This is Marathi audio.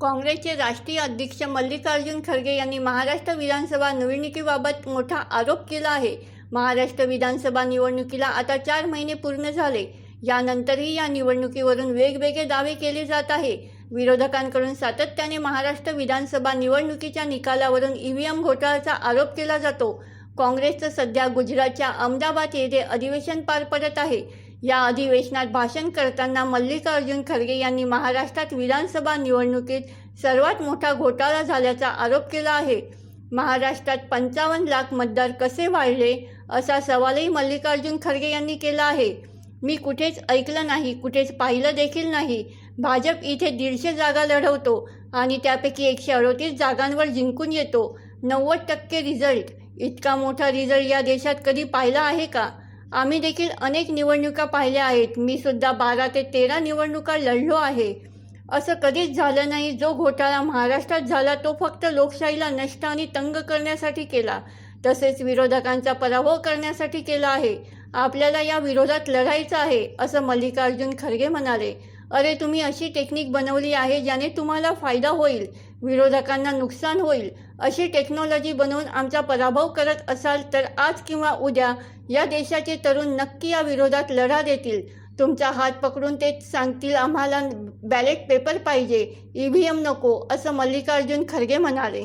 काँग्रेसचे राष्ट्रीय अध्यक्ष मल्लिकार्जुन खरगे यांनी महाराष्ट्र विधानसभा निवडणुकीबाबत मोठा आरोप केला आहे. महाराष्ट्र विधानसभा निवडणुकीला आता चार महिने पूर्ण झाले. यानंतरही या निवडणुकीवरून वेगवेगळे दावे केले जात आहे. विरोधकांकडून सातत्याने महाराष्ट्र विधानसभा निवडणुकीच्या निकालावरून ईव्हीएम घोटाळ्याचा आरोप केला जातो. काँग्रेसचं सध्या गुजरातच्या अहमदाबाद येथे अधिवेशन पार पडत आहे. या अधिवेशनात भाषण करताना मल्लिकार्जुन खरगे यांनी महाराष्ट्रात विधानसभा निवडणुकीत सर्वात मोठा घोटाळा झाल्याचा आरोप केला आहे. महाराष्ट्रात पंचावन्न लाख मतदार कसे वाढले असा सवालही मल्लिकार्जुन खरगे यांनी केला आहे. मी कुठेच ऐकलं नाही कुठेच पाहिलं देखील नाही. भाजप इथे दीडशे जागा लढवतो आणि त्यापैकी एकशे अडोतीस जागांवर जिंकून येतो. नव्वद टक्के रिझल्ट इतका मोठा रिझल्ट या देशात कधी पाहिला आहे का? आम्ही देखील अनेक निवडणुका पाहिल्या आहेत. मी सुद्धा बारा ते तेरा निवडणुका लढलो आहे. असं कधीच झालं नाही. जो घोटाळा महाराष्ट्रात झाला तो फक्त लोकशाहीला नष्ट आणि तंग करण्यासाठी केला. तसेच विरोधकांचा पराभव करण्यासाठी केला आहे. आपल्याला या विरोधात लढायचं आहे असं मल्लिकार्जुन खरगे म्हणाले. अरे तुम्ही अशी टेक्निक बनवली आहे ज्याने तुम्हाला फायदा होईल. विरोधकांना नुकसान होईल. अशी टेक्नॉलॉजी बनवून आमचा पराभव करत असाल तर आज किंवा उद्या या देशाचे तरुण नक्की या विरोधात लढा देतील. तुमचा हात पकडून ते सांगतील आम्हाला बॅलेट पेपर पाहिजे ई व्ही एम नको असं मल्लिकार्जुन खरगे म्हणाले.